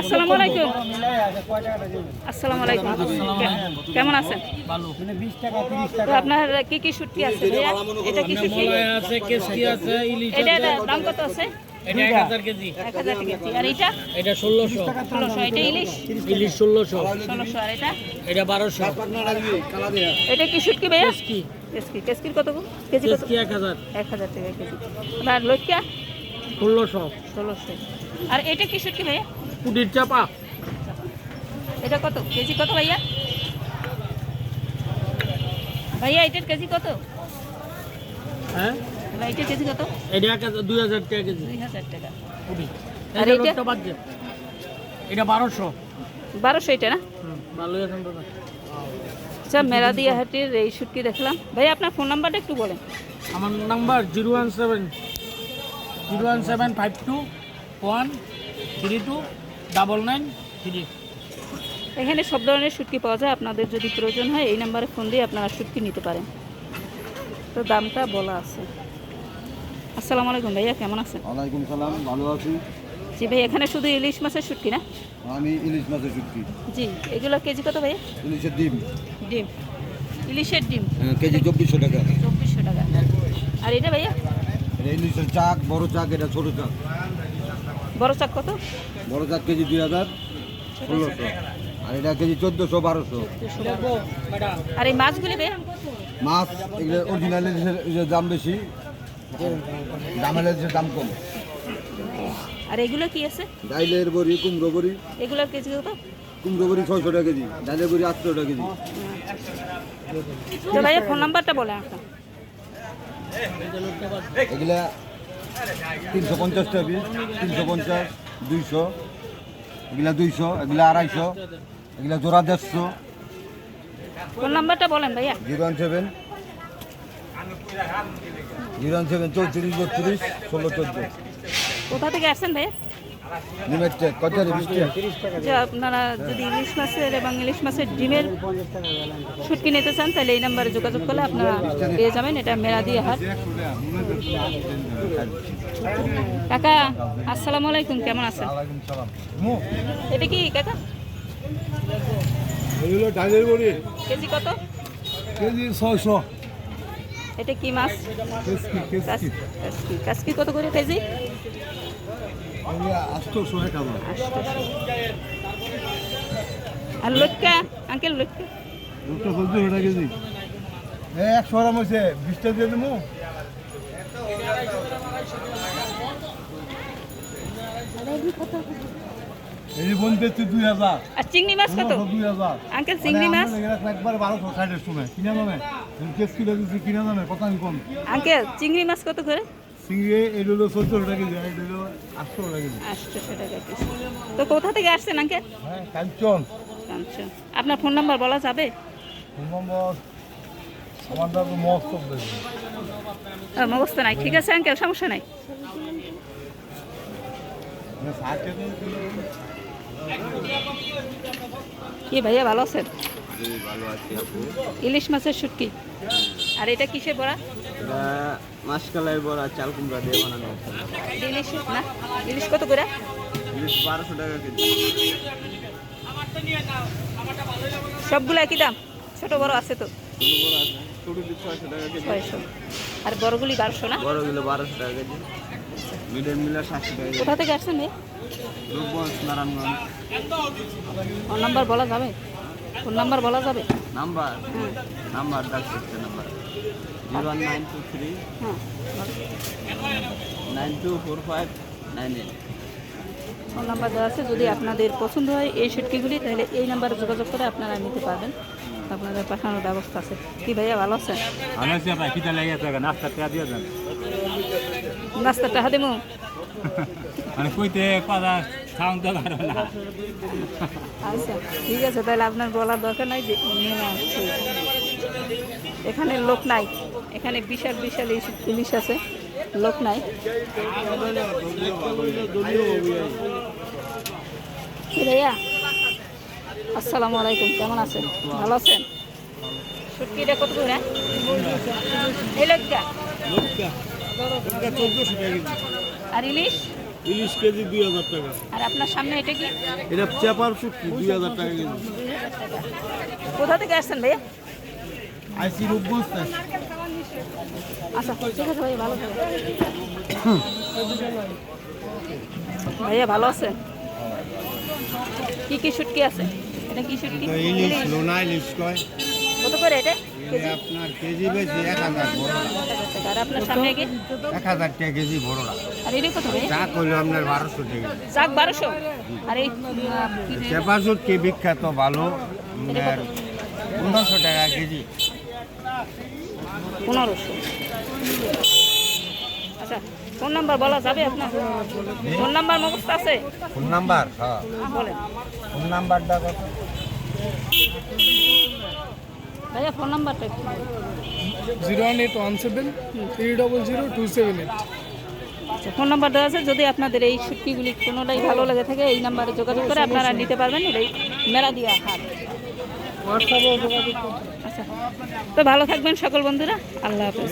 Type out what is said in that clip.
আসসালামু আলাইকুম। আসসালামু আলাইকুম। কেমন আছেন? আপনার কি কি শুটকি আছে এটা কি শুটকি আছে কেসকি আছে ইলিশ এটা আছে। দাম কত আছে? এটা কেজি। কেজি। আর এটা? এটা ষোলোশো। ষোলোশো। এটা ইলিশ? ইলিশ ষোলোশো। ষোলোশো। আর এটা? এটা বারোশো। এটা কি শুটকি ভাইয়া? কেসকি। কেসকি। কেসকির কত কেজি কেসকি টাকা আর আর এটা কিসের কি ভাইয়া? কুটির চাপা। এটা কত? কেজি কত ভাইয়া? ভাইয়া এটার কেজি কত? হ্যাঁ? এটার কেজি কত? এটা হাজার দুই হাজার টাকা কেজি। দুই হাজার টাকা। কুটি আর এটা। এটা বারোশো। বারোশো এটা না? ভালোই এখন তো আচ্ছা মেরাদিয়া হাটির এই শুটকি দেখলাম। ভাই আপনার ফোন নাম্বারটা একটু বলেন। আমার number zero one seven zero one seven five two one three two double nine three. এখানে সব ধরনের শুটকি পাওয়া যায়। আপনাদের যদি প্রয়োজন হয় এই নাম্বারে ফোন দিয়ে আপনারা শুটকি নিতে পারেন। তো দামটা বলা আছে। আসসালামু আলাইকুম ভাইয়া কেমন আছেন? ওয়ালাইকুম সালাম ভালো আছি। জি ভাই এখানে শুধু ইলিশ মাছের শুটকি না? আমি ইলিশ মাছের শুটকি জি এগুলো কেজি কত ভাইয়া? ইলিশের ডিম। ডিম। ইলিশের ডিম। হ্যাঁ, কেজি চব্বিশশো টাকা। চব্বিশশো টাকা। আর এটা ভাইয়া? এটা ইলিশের চাক বড় চাক এটা ছোট চাক। বড় চাক কত? বড় চাক কেজি দুই হাজার ষোলোশো। আর এটা কেজি চোদ্দোশো বারোশো। আর এই মাছগুলি মাছ এগুলো অরিজিনাল দাম বেশি দামের দাম কম। আর এগুলো কি আছে? ডাইলের বড়ি কুমড়ো বড়ি। এগুলোর কেজি কত? কুমড়ো বড়ি ছয়শো টাকা কেজি ডাইলের বড়ি আটশো টাকা কেজি। তো ভাইয়া ফোন নাম্বারটা বলে আপনার এগুলা তিনশো পঞ্চাশ টাকা পিস তিনশো পঞ্চাশ দুইশো এগুলা দুইশো এগুলা আড়াইশো এগুলা জোড়া দেড়শো। ফোন নাম্বারটা বলেন ভাইয়া? Zero one seven zero one seven চৌত্রিশ বত্রিশ ষোলো চোদ্দ। কোথা থেকে আসছেন ভাইয়া? যে আপনারা যদি ইলিশ মাছের এবং ইলিশ মাছের ডিমের শুটকি নিতে চান তাহলে এই নাম্বারে যোগাযোগ করলে আপনারা পেয়ে যাবেন। এটা মেরাদিয়া হাট। কাকা আসসালামু আলাইকুম কেমন আছেন? এটা কি কাকা? এগুলো ডাইলের বড়ি। কেজি কত? কেজি ছয়শো। এটা কি মাছ? কাসকি কত করে কেজি আটশোশো এক হাজার আটশোশো আর লটকা আঙ্কেল লটকা। দুটো চোদ্দোশো টাকা কেজি? একশো গ্রাম হয়েছে বিশটা দিয়ে দেবো এই বোন পেয়েছি দুই হাজার। আর চিংড়ি মাছ কত? দুই হাজার। আঙ্কেল চিংড়ি মাছ? একবার বারোশো ষাটের সময়। কিনে জানে কেস কিলো দিচ্ছি কিনে জানে কত আমি কম। আঙ্কেল চিংড়ি মাছ কত করে? চিংড়ি এই হলো চোদ্দশো টাকা কেজি এই হলো আটশো টাকা কেজি। আটশোশো টাকা পিস তো কোথা থেকে আসছেন আঙ্কেল? হ্যাঁ কাঞ্চন। আপনার ফোন নাম্বার বলা যাবে? ফোন নম্বর আমার দাদু মস্ত দেখবে নাই। ঠিক আছে আঙ্কেল সমস্যা নাই। কি ভাইয়া ভালো আছেন? ভালো আছি আপু ইলিশ মাছের শুটকি। আর এটা কিসে বড়া? এটা মাসকালাই বড়া চাল কুমড়া দিয়ে বানানো ইলিশ না? ইলিশ কত করে? ইলিশ বারোশো টাকা কেজি। সবগুলো একই দাম? ছোট বড় আছে তো? বড় ছয়শো আর বড়গুলি বারোশো না? বড়গুলো বারোশো টাকা কেজি। মিডিয়াম মিলার সাতশো টাকা কোথা থেকে আসছেন ভাই নারায়ণগঞ্জ। নাম্বার বলা যাবে? ফোন নাম্বার বলা যাবে? নাম্বার? নাম্বার ডাক number. Zero one nine two three হ্যাঁ nine two four five nine eight phone number দেওয়া আছে যদি আপনাদের পছন্দ হয় এই শুটকিগুলি তাহলে এই নাম্বারে যোগাযোগ করে আপনারা নিতে পারবেন। আপনাদের পাঠানোর ব্যবস্থা আছে। কি ভাইয়া ভালো আছেন? আমি আছি নাস্তা টাকা দেবো মানে কইতে কথা খাওয়ান তো পারো না। আচ্ছা ঠিক আছে তাহলে আপনার বলার দরকার নাই এখানে লোক নাই। এখানে বিশাল বিশাল ইলিশ- ইলিশ আছে। লোক নাই। ভাইয়া? আসসালামু আলাইকুম কেমন আছেন? ভালো আছেন? কত করে? এই লোকটা? আর ইলিশ? ইলিশ কেজি দুই হাজার টাকা আর আপনার সামনে এটা কি? এটা চেপার শুটকি দুই হাজার টাকা কেজি। কোথা থেকে আসছেন ভাইয়া? আইসি রূপগঞ্জ আচ্ছা ঠিক আছে ভাইয়া ভালো থাকবেন ভাইয়া ভালো আছেন? কি কি শুটকি আছে? এটা কি শুটকি ইলিশ লোনা ইলিশ কয়? কত করে এটা? আপনার কেজি বেশি এক হাজার বড় আর আপনার সামনে কি? এক হাজার টাকা কেজি বড়রা আর এটা কত ভাইয়া চা করল আপনার বারোশো টাকা চাক বারোশো। আর এই আহ, কি শুটকি বিখ্যাত ভালো। পনেরোশো টাকা কেজি। পনেরোশো। আচ্ছা ফোন নাম্বার বলা যাবে আপনার? ফোন নাম্বার মুখস্থ আছে? Phone number? হ্যাঁ। বলেন। ফোন নাম্বারটা কত? ভাইয়া ফোন নাম্বারটা zero one eight one seven three double zero two seven eight. আচ্ছা ফোন নাম্বার দেওয়া আছে। যদি আপনাদের এই শুটকিগুলি কোনোটাই ভালো লাগে থাকে এই নাম্বারে যোগাযোগ করে আপনারা নিতে পারবেন। এটাই মেলা দিয়া হাট। হোয়াটসঅ্যাপে যোগাযোগ করতে আচ্ছা তো ভালো থাকবেন সকল বন্ধুরা আল্লাহ হাফেজ।